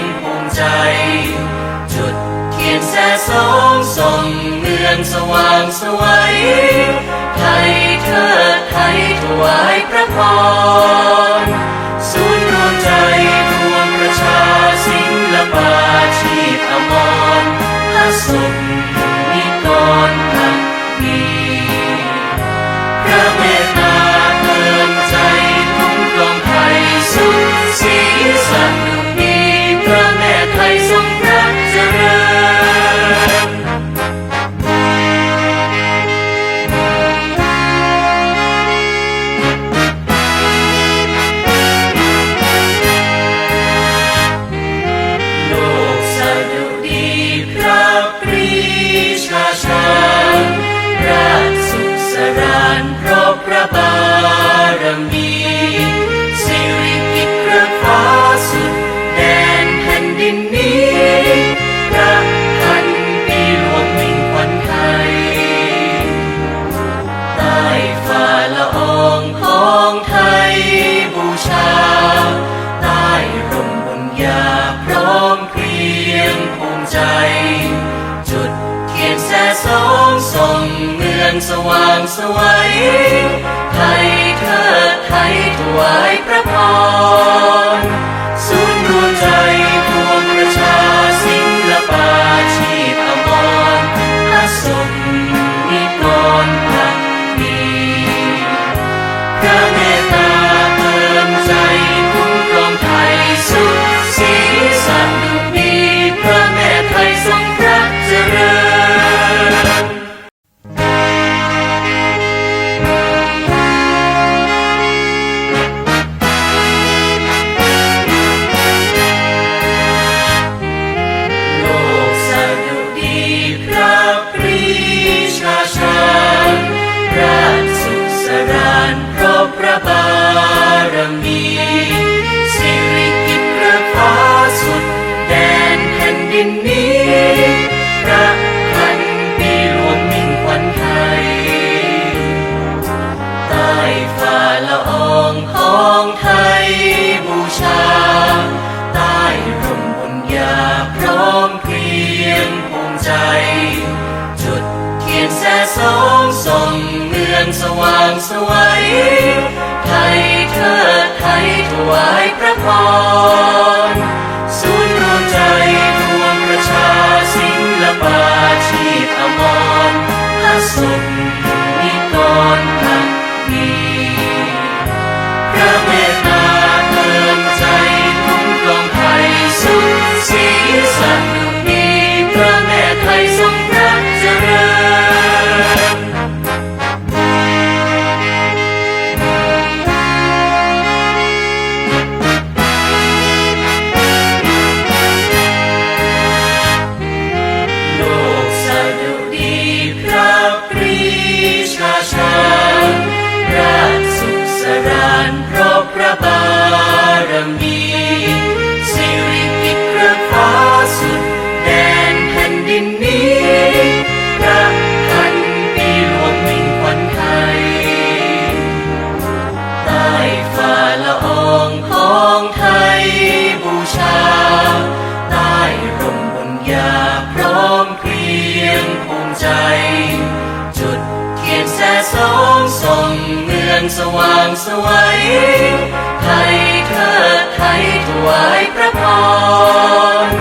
งภูมิใจ จุดเทียนแสสองส่งเมืองสว่างสวยไทยเทิดไทยถวายพระพร สว่างสวัยให้เธอไทยถวายพระพร ดินนี้พระพันปีหลวงมิ่งขวัญไทยใต้ฝ่าละอองของไทยบูชา ใต้ร่มบุญญาพร้อมเพรียงภูมิใจ จุดเทียนแสสองส่งเมืองสว่างสวยไทยเธอไทยถวายพระพร ชางรักสุขสรานเพราะพระบารมี สว่างสวยให้เธอไทยถวายพระพร